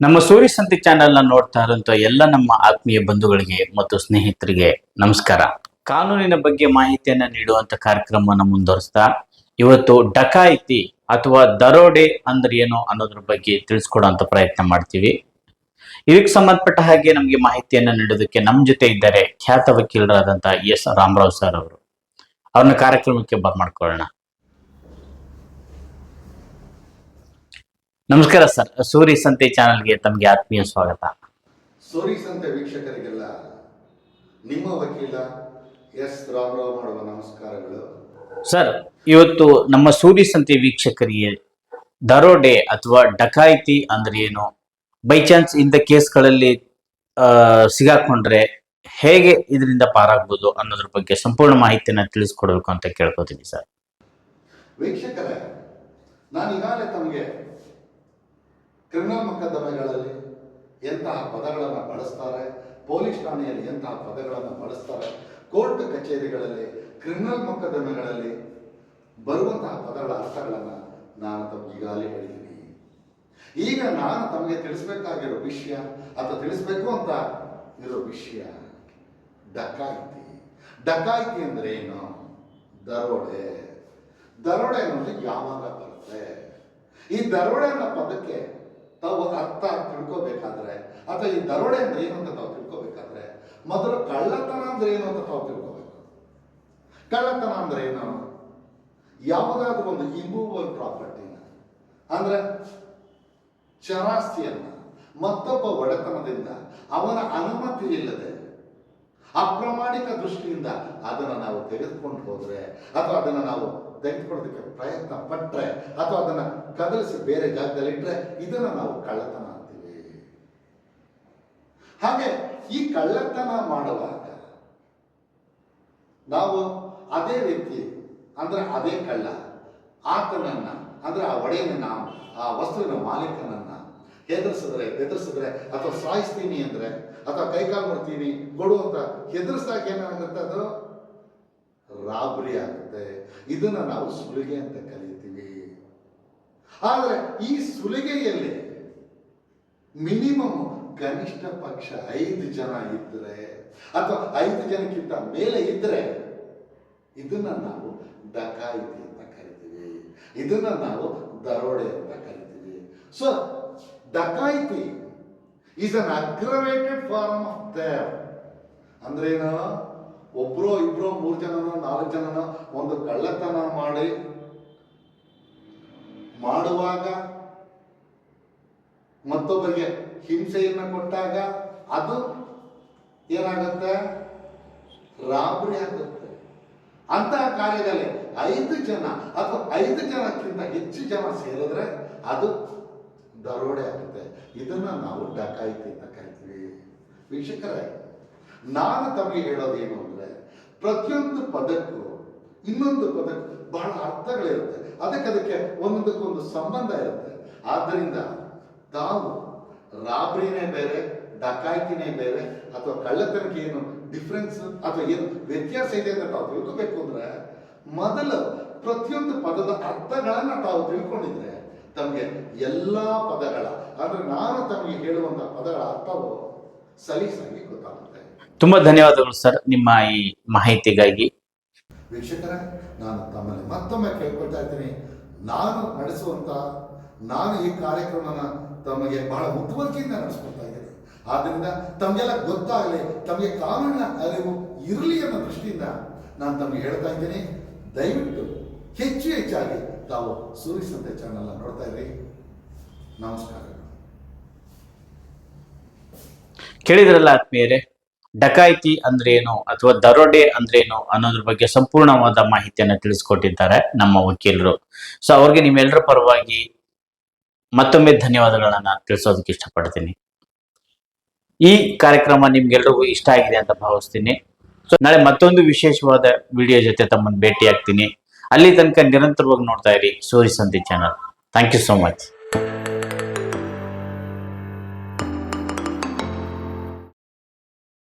ನಮ್ಮ ಸೂರ್ಯ ಸಂತಿ ಚಾನೆಲ್ನ ನೋಡ್ತಾ ಇರುವಂತ ಎಲ್ಲ ನಮ್ಮ ಆತ್ಮೀಯ ಬಂಧುಗಳಿಗೆ ಮತ್ತು ಸ್ನೇಹಿತರಿಗೆ ನಮಸ್ಕಾರ. ಕಾನೂನಿನ ಬಗ್ಗೆ ಮಾಹಿತಿಯನ್ನ ನೀಡುವಂತ ಕಾರ್ಯಕ್ರಮವನ್ನು ಮುಂದುವರಿಸ್ತಾ, ಇವತ್ತು ಡಕಾಯಿತಿ ಅಥವಾ ದರೋಡೆ ಅಂದ್ರೆ ಏನು ಅನ್ನೋದ್ರ ಬಗ್ಗೆ ತಿಳಿಸ್ಕೊಡುವಂತ ಪ್ರಯತ್ನ ಮಾಡ್ತೀವಿ. ಇದಕ್ಕೆ ಸಂಬಂಧಪಟ್ಟ ಹಾಗೆ ನಮಗೆ ಮಾಹಿತಿಯನ್ನ ನೀಡೋದಕ್ಕೆ ನಮ್ಮ ಜೊತೆ ಇದ್ದಾರೆ ಖ್ಯಾತ ವಕೀಲರಾದಂತಹ ಎಸ್. ರಾಮರಾವ್ ಸರ್ ಅವರು. ಅವ್ರನ್ನ ಕಾರ್ಯಕ್ರಮಕ್ಕೆ ಬರ್ಮಾಡ್ಕೊಳ್ಳೋಣ ನಮಸ್ಕಾರ ಸರ್. ಸೂರಿ ಸಂತೆ ಚಾನೆಲ್ಗೆ ತಮಗೆ ಆತ್ಮೀಯ ಸ್ವಾಗತ. ಸೂರಿ ಸಂತೆ ವೀಕ್ಷಕರಿಗೆಲ್ಲ ನಿಮ್ಮ ವಕೀಲ ಎಸ್ ರಾಮರಾವ್ ಮಾಡುವ ನಮಸ್ಕಾರಗಳು. ಸರ್ ಇವತ್ತು ನಮ್ಮ ಸೂರಿ ಸಂತೆ ವೀಕ್ಷಕರಿಗೆ ದರೋಡೆ ಅಥವಾ ಡಕಾಯಿತಿ ಅಂದ್ರೆ ಏನು? ಬೈ ಚಾನ್ಸ್ ಇಂಥ ಕೇಸ್ಗಳಲ್ಲಿ ಸಿಗಾಕೊಂಡ್ರೆ ಹೇಗೆ ಇದರಿಂದ ಪಾರಾಗ್ಬೋದು ಅನ್ನೋದ್ರ ಬಗ್ಗೆ ಸಂಪೂರ್ಣ ಮಾಹಿತಿಯನ್ನ ತಿಳಿಸ್ಕೊಡ್ಬೇಕು ಅಂತ ಕೇಳ್ಕೊತೀನಿ ಸರ್. ವೀಕ್ಷಕರೇ ನಾನು ಈಗಾಗಲೇ ತಮಗೆ ಕ್ರಿಮಿನಲ್ ಮೊಕದ್ದಮೆಗಳಲ್ಲಿ ಎಂತಹ ಪದಗಳನ್ನು ಬಳಸ್ತಾರೆ, ಪೊಲೀಸ್ ಠಾಣೆಯಲ್ಲಿ ಎಂತಹ ಪದಗಳನ್ನು ಬಳಸ್ತಾರೆ, ಕೋರ್ಟ್ ಕಚೇರಿಗಳಲ್ಲಿ ಕ್ರಿಮಿನಲ್ ಮೊಕದ್ದಮೆಗಳಲ್ಲಿ ಬರುವಂತಹ ಪದಗಳ ಅರ್ಥಗಳನ್ನು ನಾನು ತಮಗೆ ಈಗಾಗಲೇ ಹೇಳಿದ್ದೀನಿ. ಈಗ ನಾನು ತಮಗೆ ತಿಳಿಸ್ಬೇಕಾಗಿರೋ ವಿಷಯ ಅಥವಾ ತಿಳಿಸ್ಬೇಕು ಅಂತ ಇರೋ ವಿಷಯ ಡಕಾಯಿತಿ. ಡಕಾಯಿತಿ ಅಂದ್ರೆ ಏನು? ದರೋಡೆ. ದರೋಡೆ ಅನ್ನೋದು ಯಾವಾಗ ಬರುತ್ತೆ? ಈ ದರೋಡೆ ಅನ್ನೋ ಪದಕ್ಕೆ ತಾವು ಅರ್ಥ ತಿಳ್ಕೋಬೇಕಾದ್ರೆ, ಅಥವಾ ಈ ದರೋಡೆ ಅಂದ್ರೆ ಏನು ಅಂತ ತಾವು ತಿಳ್ಕೋಬೇಕಾದ್ರೆ, ಮೊದಲು ಕಳ್ಳತನ ಅಂದ್ರೆ ಏನು ಅಂತ ತಾವು ತಿಳ್ಕೋಬೇಕು. ಕಳ್ಳತನ ಅಂದ್ರೆ ಏನು? ಯಾವುದಾದ್ರೂ ಒಂದು ಇಮೂವಲ್ ಪ್ರಾಪರ್ಟಿನ ಅಂದ್ರೆ ಚರಾಸ್ತಿಯನ್ನ, ಮತ್ತೊಬ್ಬ ಒಡೆತನದಿಂದ ಅವನ ಅನುಮತಿ ಇಲ್ಲದೆ ಅಪ್ರಾಮಾಣಿಕ ದೃಷ್ಟಿಯಿಂದ ಅದನ್ನು ನಾವು ತೆಗೆದುಕೊಂಡು ಹೋದ್ರೆ, ಅಥವಾ ಅದನ್ನು ನಾವು ತೆಗೆದುಕೊಳ್ಳೋದಕ್ಕೆ ಪ್ರಯತ್ನ ಪಟ್ಟರೆ ಅಥವಾ ಅದನ್ನು ಕದಲಿಸಿ ಬೇರೆ ಜಾಗದಲ್ಲಿ ಇಟ್ಟರೆ ಇದನ್ನು ನಾವು ಕಳ್ಳತನ ಅಂತೀವಿ. ಹಾಗೆ ಈ ಕಳ್ಳತನ ಮಾಡುವಾಗ ನಾವು ಅದೇ ರೀತಿ ಅಂದ್ರೆ ಅದೇ ಕಳ್ಳ, ಆತನನ್ನ ಅಂದ್ರೆ ಆ ಒಡೆಯನನ್ನು ಆ ವಸ್ತುವಿನ ಮಾಲೀಕನನ್ನ ಹೆದರ್ಸಿದ್ರೆ ಬೆದರ್ಸಿದ್ರೆ ಅಥವಾ ಸಾಯಿಸ್ತೀನಿ ಅಂದ್ರೆ ಅಥವಾ ಕೈಕಾಲು ಮಾಡ್ತೀನಿ ಕೊಡು ಅಂತ ಹೆದರ್ಸಾಕ ಏನಾಗುತ್ತೆ ಅದು? ರಾಬರಿ ಆಗುತ್ತೆ. ಇದನ್ನ ನಾವು ಸುಲಿಗೆ ಅಂತ ಕರೀತೀವಿ. ಆದರೆ ಈ ಸುಲಿಗೆಯಲ್ಲಿ ಮಿನಿಮಮ್ ಕನಿಷ್ಠ ಪಕ್ಷ ಐದು ಜನ ಇದ್ದರೆ ಅಥವಾ ಐದು ಜನಕ್ಕಿಂತ ಮೇಲೆ ಇದ್ದರೆ ಇದನ್ನ ನಾವು ಡಕಾಯಿತಿ ಅಂತ ಕರಿತೀವಿ. ಇದನ್ನ ನಾವು ದರೋಡೆ ಅಂತ ಕರಿತೀವಿ. So ಡಕಾಯಿತಿ is an aggravated form of Dev ಅಂದ್ರೇನು? ಒಬ್ರೋ ಇಬ್ರು ಮೂರು ಜನನೋ, ನಾಲ್ಕು ಜನನೋ ಒಂದು ಕಳ್ಳತನ ಮಾಡಿ, ಮಾಡುವಾಗ ಮತ್ತೊಬ್ಬರಿಗೆ ಹಿಂಸೆಯನ್ನು ಕೊಟ್ಟಾಗ ಅದು ಏನಾಗುತ್ತೆ? ರಾಬರಿ ಆಗುತ್ತೆ. ಅಂತಹ ಕಾರ್ಯದಲ್ಲಿ ಐದು ಜನ ಅಥವಾ ಐದು ಜನಕ್ಕಿಂತ ಹೆಚ್ಚು ಜನ ಸೇರಿದ್ರೆ ಅದು ದರೋಡೆ ಆಗುತ್ತೆ. ಇದನ್ನ ನಾವು ಡಕಾಯಿತಿ ಅಂತ ಕರಿತೀವಿ. ವೀಕ್ಷಕರೇ ನಾನು ತಮಗೆ ಹೇಳೋದೇನು ಅಂದರೆ, ಪ್ರತಿಯೊಂದು ಪದಕ್ಕೂ ಇನ್ನೊಂದು ಪದಕ್ಕೂ ಬಹಳ ಅರ್ಥಗಳಿರುತ್ತೆ. ಅದಕ್ಕೆ ಅದಕ್ಕೆ ಒಂದೊಂದಕ್ಕೊಂದು ಸಂಬಂಧ ಇರುತ್ತೆ. ಆದ್ದರಿಂದ ತಾವು ರಾಬ್ರಿನೇ ಬೇರೆ, ಡಕಾಯ್ತಿನೇ ಬೇರೆ, ಅಥವಾ ಕಳ್ಳತನಕ್ಕೆ ಏನು ಡಿಫ್ರೆನ್ಸ್ ಅಥವಾ ಏನು ವ್ಯತ್ಯಾಸ ಇದೆ ಅಂತ ತಾವು ತಿಳ್ಕೋಬೇಕು ಅಂದ್ರೆ, ಮೊದಲು ಪ್ರತಿಯೊಂದು ಪದದ ಅರ್ಥಗಳನ್ನು ತಾವು ತಿಳ್ಕೊಂಡಿದ್ರೆ, ತಮಗೆ ಎಲ್ಲ ಪದಗಳ, ಅಂದ್ರೆ ನಾನು ತಮಗೆ ಹೇಳುವಂಥ ಪದಗಳ ಅರ್ಥವು ಸಲೀಸಾಗಿ ಗೊತ್ತಾಗುತ್ತೆ. ತುಂಬಾ ಧನ್ಯವಾದಗಳು ಸರ್ ನಿಮ್ಮ ಈ ಮಾಹಿತಿಗಾಗಿ. ವೀಕ್ಷಕರ ನಾನು ತಮ್ಮಲ್ಲಿ ಮತ್ತೊಮ್ಮೆ ಕೇಳ್ಕೊಳ್ತಾ ಇದ್ದೀನಿ. ನಾನು ನಡೆಸುವಂತ ನಾನು ಈ ಕಾರ್ಯಕ್ರಮನ ತಮಗೆ ಬಹಳ ಮುತುವರ್ಕಿಯಿಂದ ನಡೆಸ್ಕೊಳ್ತಾ ಇದ್ದೀನಿ. ಆದ್ದರಿಂದ ತಮಗೆಲ್ಲ ಗೊತ್ತಾಗಲಿ ತಮಗೆ ಕಾನೂನಿನ ಅರಿವು ಇರಲಿ ಅನ್ನೋ ದೃಷ್ಟಿಯಿಂದ ನಾನು ತಮಗೆ ಹೇಳ್ತಾ ಇದ್ದೀನಿ. ದಯವಿಟ್ಟು ಹೆಚ್ಚು ಹೆಚ್ಚಾಗಿ ತಾವು ಸೂರ್ಯ ಸಂತೆ ಚಾನಲ್ನ ನೋಡ್ತಾ ಇರಿ. ನಮಸ್ಕಾರಗಳು ಕೇಳಿದ್ರಲ್ಲ ಆತ್ಮೀಯರೇ, ಡಕಾಯಿತಿ ಅಂದ್ರೇನು ಅಥವಾ ದರೋಡೆ ಅಂದ್ರೇನು ಅನ್ನೋದ್ರ ಬಗ್ಗೆ ಸಂಪೂರ್ಣವಾದ ಮಾಹಿತಿಯನ್ನ ತಿಳಿಸ್ಕೊಟ್ಟಿದ್ದಾರೆ ನಮ್ಮ ವಕೀಲರು. ಸೊ ಅವ್ರಿಗೆ ನಿಮ್ಮೆಲ್ಲರ ಪರವಾಗಿ ಮತ್ತೊಮ್ಮೆ ಧನ್ಯವಾದಗಳನ್ನ ತಿಳಿಸೋದಕ್ಕೆ ಇಷ್ಟಪಡ್ತೀನಿ. ಈ ಕಾರ್ಯಕ್ರಮ ನಿಮ್ಗೆಲ್ರಿಗೂ ಇಷ್ಟ ಆಗಿದೆ ಅಂತ ಭಾವಿಸ್ತೀನಿ. ಸೊ ನಾಳೆ ಮತ್ತೊಂದು ವಿಶೇಷವಾದ ವಿಡಿಯೋ ಜೊತೆ ತಮ್ಮನ್ನು ಭೇಟಿ ಆಗ್ತೀನಿ ಅಲ್ಲಿ ತನಕ ನಿರಂತರವಾಗಿ ನೋಡ್ತಾ ಇರಿ. Surya Santhi channel thank you so much